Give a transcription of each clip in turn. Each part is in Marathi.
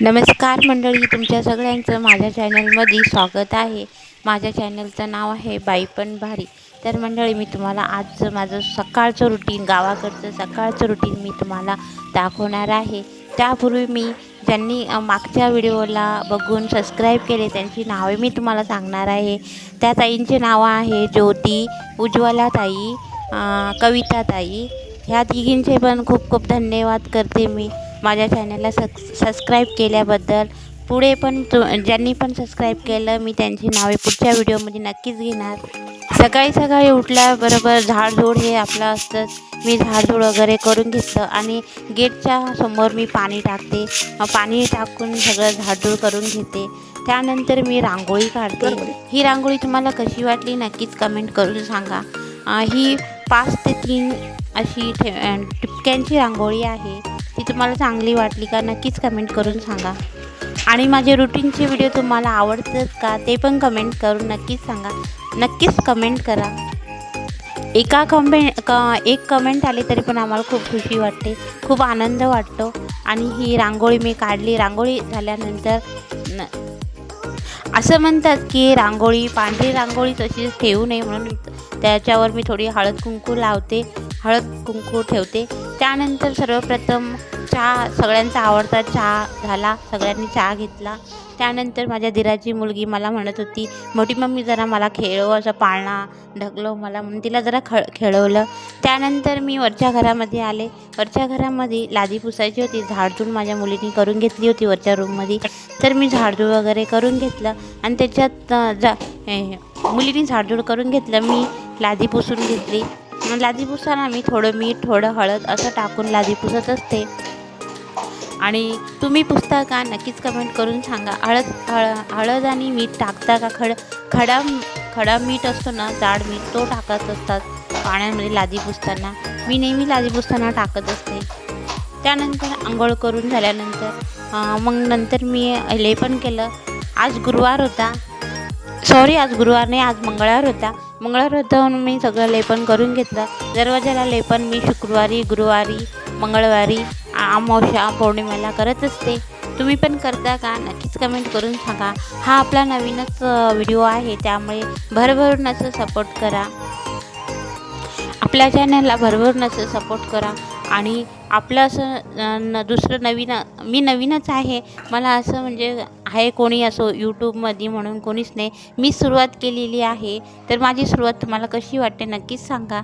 नमस्कार मंडळी तुमच्या सगळ्यांचं माझ्या चॅनलमध्ये स्वागत आहे. माझ्या चॅनलचं नाव आहे बाई पण भारी. तर मंडळी मी तुम्हाला आजचं माझं सकाळचं रुटीन गावाकडचं सकाळचं रुटीन मी तुम्हाला दाखवणार आहे. त्यापूर्वी मी ज्यांनी मागच्या व्हिडिओला बघून सबस्क्राईब केले त्यांची नावे मी तुम्हाला सांगणार आहे. त्या ताईंची नावं आहे ज्योती उज्ज्वला ताई कविता ताई. ह्या तिघींचे पण खूप खूप धन्यवाद करते मी. माझ्या चॅनलला सक सबस्क्राईब केल्याबद्दल. पुढे पण तु ज्यांनी पण सबस्क्राईब केलं मी त्यांची नावे पुढच्या व्हिडिओमध्ये नक्कीच घेणार. सकाळी सकाळी उठल्याबरोबर झाडझूड हे आपलं असतंच. मी झाडझूड वगैरे करून घेतलं आणि गेटच्या समोर मी पाणी टाकते. पाणी टाकून सगळं झाडझूड करून घेते. त्यानंतर मी रांगोळी काढते. ही रांगोळी तुम्हाला कशी वाटली नक्कीच कमेंट करून सांगा. ही पाच ते तीन अशी ठे टिपक्यांची रांगोळी आहे. ती तुम्हाला चांगली वाटली का नक्कीच कमेंट करून सांगा. आणि माझे रुटीनचे व्हिडिओ तुम्हाला आवडतात का ते पण कमेंट करून नक्कीच सांगा. नक्कीच कमेंट करा. एका कमेंट क एक कमेंट आली तरी पण आम्हाला खूप खुशी वाटते खूप आनंद वाटतो. आणि ही रांगोळी मी काढली. रांगोळी झाल्यानंतर न असं म्हणतात की रांगोळी पांढरी रांगोळी तशीच ठेवू नये म्हणून त्याच्यावर मी थोडी हळद कुंकू लावते. हळद कुंकू ठेवते. त्यानंतर सर्वप्रथम चहा सगळ्यांचा आवडता चहा झाला. सगळ्यांनी चहा घेतला. त्यानंतर माझ्या दिराची मुलगी मला म्हणत होती मोठी मम्मी जरा मला खेळव असं पाळणा ढकलव मला म्हणून तिला जरा खळ खेळवलं. त्यानंतर मी वरच्या घरामध्ये आले. वरच्या घरामध्ये लादी पुसायची होती. झाडझूड माझ्या मुलीने करून घेतली होती वरच्या रूममध्ये. तर मी झाडझूड वगैरे करून घेतलं आणि त्याच्यात जा हे, मुलीने झाडझूड करून घेतलं. मी लादी पुसून घेतली. मग लादी पुसताना मी थोडं मीठ थोडं हळद असं टाकून लादी पुसत असते. आणि तुम्ही पुसता का नक्कीच कमेंट करून सांगा. हळद हळ हळद आणि मीठ टाकता का? खड खडा खडा मीठ असतो ना जाड मीठ तो टाकत असतात पाण्यामध्ये लादी पुसताना मी नेहमी लादी पुसताना टाकत असते. त्यानंतर आंघोळ करून झाल्यानंतर मग नंतर मी लेपन केलं. आज गुरुवार होता. सॉरी आज गुरुवार नाही आज मंगळवार होता. मंगळवार मी सगळं लेपन करून घेतलं. दरवाजाला लेपन मी शुक्रवारी गुरुवारी मंगळवारी आ- पौर्णिमेला करत असते. तुम्ही पण करता का? नक्कीच कमेंट करून सांगा. हा आपला नवीनच व्हिडिओ आहे. त्यामुळे भरभरून असं सपोर्ट करा. आपल्या चॅनलला भरभरून असं सपोर्ट करा. आणि आपलं असं न दुसरं नवीन मी नवीनच आहे. मला असं म्हणजे आहे कोणी असो यूट्यूबमध्ये म्हणून कोणीच नाही. मी सुरुवात केलेली आहे. तर माझी सुरुवात तुम्हाला कशी वाटते नक्कीच सांगा.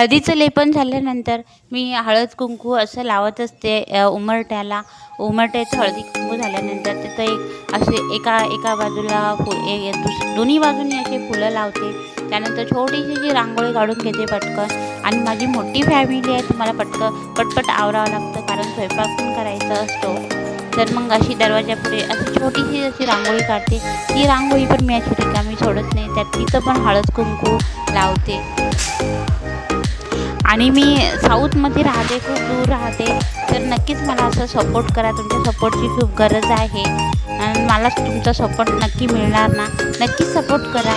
हळदीचं लेपन झाल्यानंतर मी हळद कुंकू असं लावत असते उमरट्याला. उमरट्याचं हळदी कुंकू झाल्यानंतर तिथं एक असे एका एका बाजूला फु ए ए- दुस दोन्ही बाजूनी असे फुलं लावते. त्यानंतर छोटीशी जी रांगोळी काढून घेते पटकन. आणि माझी मोठी फॅमिली आहे तुम्हाला पटकन पटपट आवरावं लागतं कारण स्वयंपाक पण करायचा असतो. तर मग अशी दरवाजापुढे अशी छोटीशी अशी रांगोळी काढते. ती रांगोळी पण मी अशी रिकामी सोडत नाही. त्यात तिथं पण हळद कुंकू लावते. आणि मी साऊथमध्ये राहते खूप दूर राहते. तर नक्कीच मला असं सपोर्ट करा. तुमच्या सपोर्टची खूप गरज आहे. आणि मला तुमचा सपोर्ट नक्की मिळणार ना. नक्कीच सपोर्ट करा.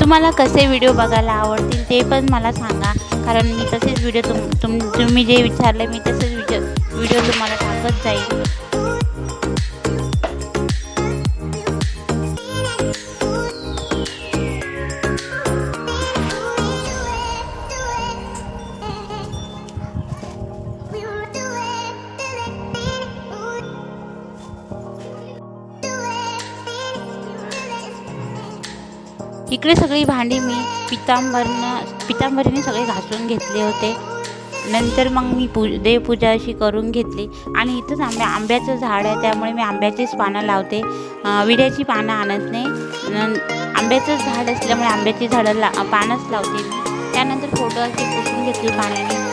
तुम्हाला कसे व्हिडिओ बघायला आवडतील ते पण मला सांगा. कारण मी तसेच व्हिडिओ तुम तुम तुम्ही जे विचारले मी तसेच व्हिडिओ व्हिडिओ तुम्हाला टाकत जाईल इकडे सगळी भांडी मी पितांबरनं पितांबरीने सगळे घासून घेतले होते. नंतर मग मी पू देवपूजा अशी करून घेतली. आणि इथंच आंब्या आंब्याचं झाड आहे त्यामुळे मी आंब्याचीच पानं लावते. विड्याची पानं आणत नाही. आंब्याचंच झाड असल्यामुळे आंब्याची झाडं ला पानंच लावते मी. त्यानंतर फोटो अशी पुसून घेतली पाण्याने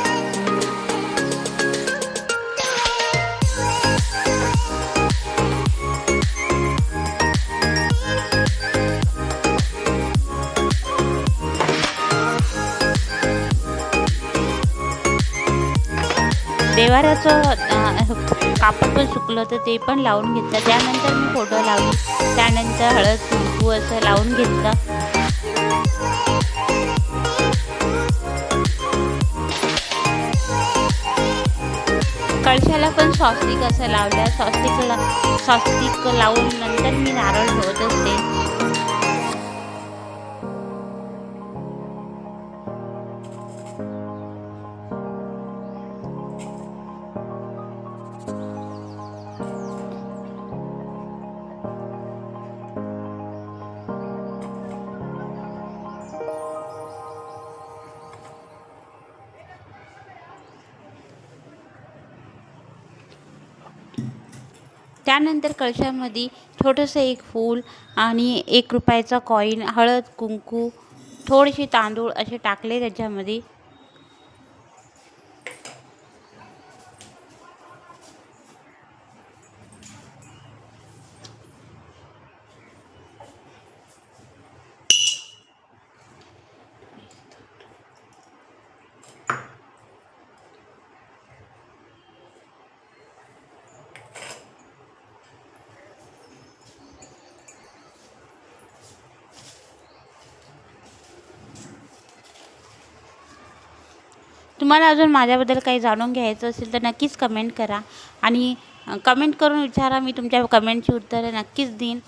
शेवाऱ्याचं कापड पण सुकलं तर ते पण लावून घेतलं. त्यानंतर मी फोटो लावले त्यानंतर हळद कुंकू असं लावून घेतलं. कळशाला पण सॉस्टिक असं लावलं. सॉस्टिक सॉस्टिक लावून नंतर मी नारळ ठेवत असते. त्यानंतर कळशामध्ये छोटंसं एक फूल आणि एक रुपयाचा कॉईन हळद कुंकू थोडेसे तांदूळ असे टाकले त्याच्यामध्ये. तुम्हाला अजून माझ्याबद्दल काही जाणून घ्यायचं असेल तर नक्कीच कमेंट करा. आणि कमेंट करून विचारा मी तुमच्या कमेंटची उत्तरं नक्कीच देईन.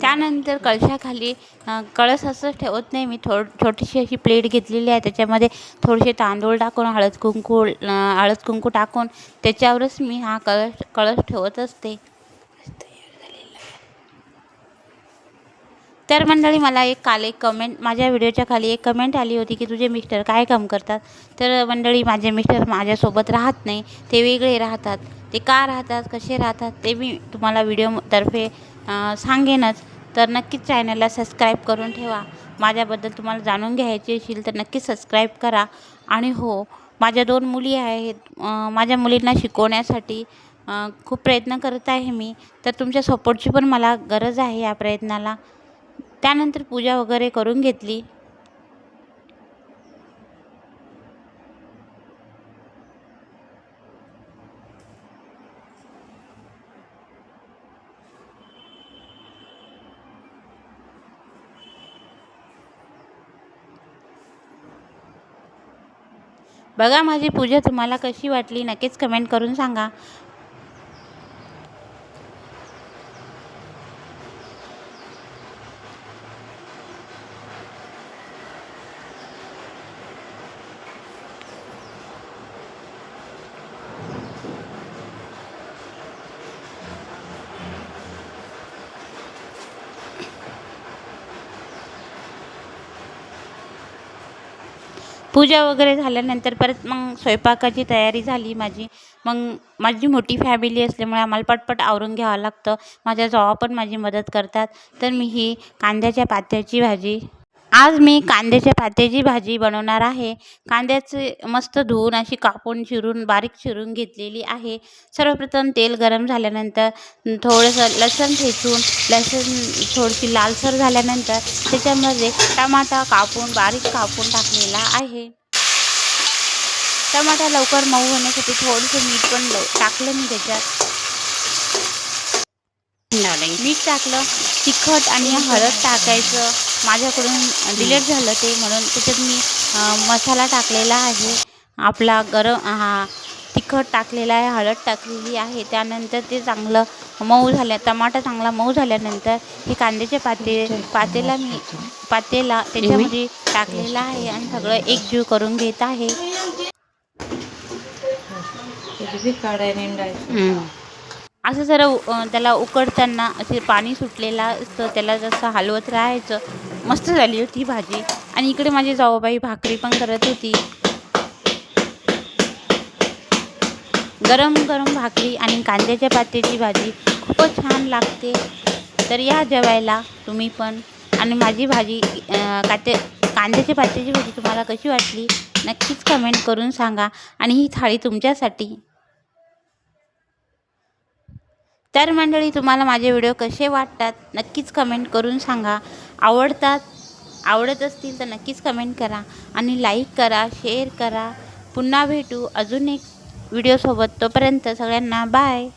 त्यानंतर कळशाखाली कळस असं ठेवत नाही. मी थोड छोटीशी अशी प्लेट घेतलेली आहे. त्याच्यामध्ये थोडेसे तांदूळ टाकून हळद कुंकू हळद कुंकू टाकून त्याच्यावरच मी हा कळस कळस ठेवत असते. तर मंडळी मला एक काल एक कमेंट माझ्या व्हिडिओच्या खाली एक कमेंट आली होती की तुझे मिस्टर काय काम करतात? तर मंडळी माझे मिस्टर माझ्यासोबत राहत नाही. ते वेगळे राहतात. ते का राहतात? कसे राहतात? ते मी तुम्हाला व्हिडिओतर्फे सांगेनच. तर नक्कीच चॅनलला सबस्क्राईब करून ठेवा. माझ्याबद्दल तुम्हाला जाणून घ्यायची असेल तर नक्कीच सबस्क्राईब करा. आणि हो माझ्या दोन मुली आहेत. माझ्या मुलींना शिकवण्यासाठी खूप प्रयत्न करत आहे मी. तर तुमच्या सपोर्टची पण मला गरज आहे या प्रयत्नाला. त्यानंतर पूजा वगैरे करून घेतली. बघा माझी पूजा तुम्हाला कशी वाटली नक्कीच कमेंट करून सांगा. पूजा वगैरे झाल्यानंतर परत मग स्वयंपाकाची तयारी झाली माझी. मग माझी मोठी फॅमिली असल्यामुळे आम्हाला पटपट आवरून घ्यावं लागतं. माझ्या जावा पण माझी मदत करतात. तर मी ही कांद्याच्या पात्याची भाजी आज मी कांद्याच्या पात्याची भाजी बनवणार आहे. कांद्याचे मस्त धुवून अशी कापून चिरून बारीक चिरून घेतलेली आहे. सर्वप्रथम तेल गरम झाल्यानंतर थोडंसं लसूण ठेचून लसूण थोडीशी लालसर झाल्यानंतर त्याच्यामध्ये टमाटा कापून बारीक कापून टाकलेला आहे. टमाटा लवकर मऊ होण्यासाठी थोडंसं मीठ पण टाकलं मी त्याच्यात. मीठ टाकलं तिखट आणि हळद टाकायचं. माझ्याकडून डिलेट झालं ते म्हणून त्याच्यात मी मसाला टाकलेला आहे. आपला गरम हा तिखट टाकलेला आहे हळद टाकलेली आहे. त्यानंतर ते चांगलं मऊ झाल्या टमाटा चांगला मऊ झाल्यानंतर हे कांद्याचे पाते पातेला मी पातेला त्याच्यामध्ये टाकलेला आहे आणि सगळं एकजीव करून घेत आहे. असं जरा उ- त्याला उकडताना असे पाणी सुटलेलं असतं त्याला जसं हलवत राहायचं मस्त झाली होती भाजी. आणि इकडे माझी जाऊबाई भाकरी पण करत होती. गरम गरम भाकरी आणि कांद्याच्या पात्याची भाजी खूपच छान लागते. तर या जेवायला तुम्ही पण. आणि माझी भाजी काते कांद्याच्या पात्याची भाजी तुम्हाला कशी वाटली नक्कीच कमेंट करून सांगा. आणि ही थाळी तुमच्यासाठी तर मंडळी तुम्हाला माझे व्हिडिओ कसे वाटतात नक्कीच कमेंट करून सांगा. आवडतात आवडत असतील तर नक्कीच कमेंट करा आणि लाईक करा शेअर करा. पुन्हा भेटू अजून एक व्हिडिओसोबत. तोपर्यंत सगळ्यांना बाय.